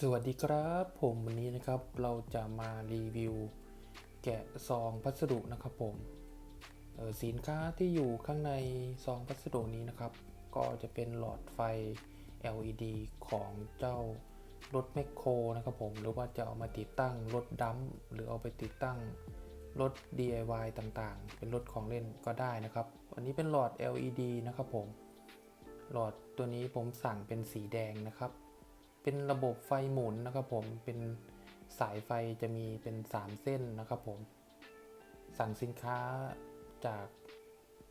สวัสดีครับผมวันนี้นะครับเราจะมารีวิว แกะซองพัสดุนะครับผมสินค้าที่อยู่ข้างในซองพัสดุนี้นะครับ ก็จะเป็นหลอดไฟ LED ของเจ้ารถแมคโครนะครับผมหรือว่าจะเอามาติดตั้งรถดัมหรือเอาไปติดตั้งรถ DIY ต่างๆ เป็นรถของเล่นก็ได้นะครับ อันนี้เป็นหลอด LED นะครับผมหลอดตัวนี้ผมสั่งเป็นสีแดงนะครับ เป็นระบบไฟหมุนนะครับผมเป็นสายไฟจะมีเป็น 3 เส้นนะครับผม สั่งสินค้าจาก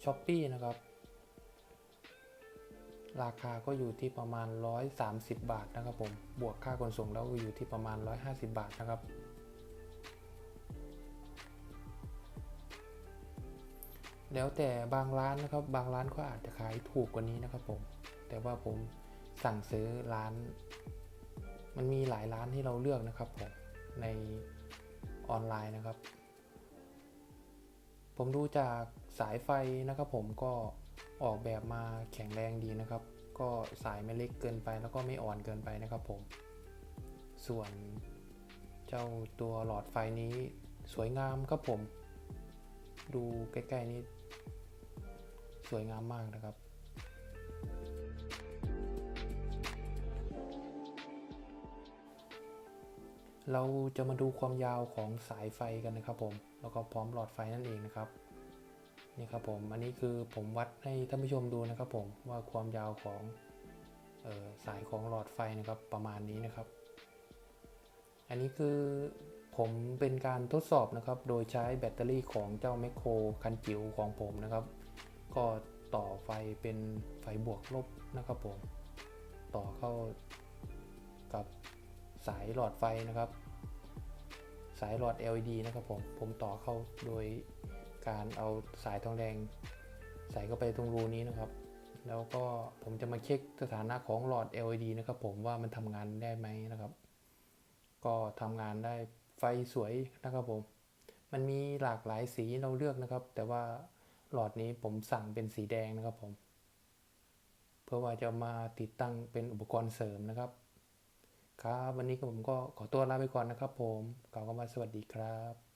ช้อปปีนะครับ ราคาก็อยู่ที่ประมาณ 130 บาทนะครับผม บวกค่าขนส่งแล้วก็อยู่ที่ประมาณ 150 บาทนะครับ แล้วแต่บางร้านนะครับ บางร้านก็อาจจะขายถูกกว่านี้นะครับผม แต่ว่าผมสั่งซื้อร้าน มันมีหลายร้านที่เราเลือกนะครับผมในออนไลน์นะครับ ผมดูจากสายไฟนะครับผมก็ออกแบบมาแข็งแรงดีนะครับ ก็สายไม่เล็กเกินไปแล้วก็ไม่อ่อนเกินไปนะครับผม ส่วนเจ้าตัวหลอดไฟนี้สวยงามครับผม ดูใกล้ ๆ นี้ สวยงามมากนะครับ เราจะมาดูความยาวของสายไฟกันนะครับผม แล้วก็พร้อมหลอดไฟนั่นเองนะครับ นี่ครับผม อันนี้คือผมวัดให้ท่านผู้ชมดูนะครับผมว่าความยาวของออสายของหลอดไฟนะครับประมาณนี้นะครับ อันนี้คือผมเป็นการทดสอบนะครับ โดยใช้แบตเตอรี่ของเจ้าแมคโครคันจิ๋วของผมนะครับ ก็ต่อไฟเป็นไฟบวกลบนะครับผม ต่อเข้ากับ สายหลอดไฟนะครับ สายหลอด LED นะครับผม ผมต่อเข้าโดยการเอาสายทองแดง ใส่เข้าไปตรงรูนี้นะครับ แล้วก็ผมจะมาเช็คสถานะของหลอด LED นะครับผมว่ามันทำงานได้ไหมนะครับ ก็ทำงานได้ไฟสวยนะครับผม มันมีหลากหลายสีเราเลือกนะครับ แต่ว่าหลอดนี้ผมสั่งเป็นสีแดงนะครับผม เพื่อว่าจะมาติดตั้งเป็นอุปกรณ์เสริมนะครับ ครับ วันนี้ก็ผมก็ขอตัวลาไปก่อนนะครับผมกล่าวคำว่าสวัสดีครับ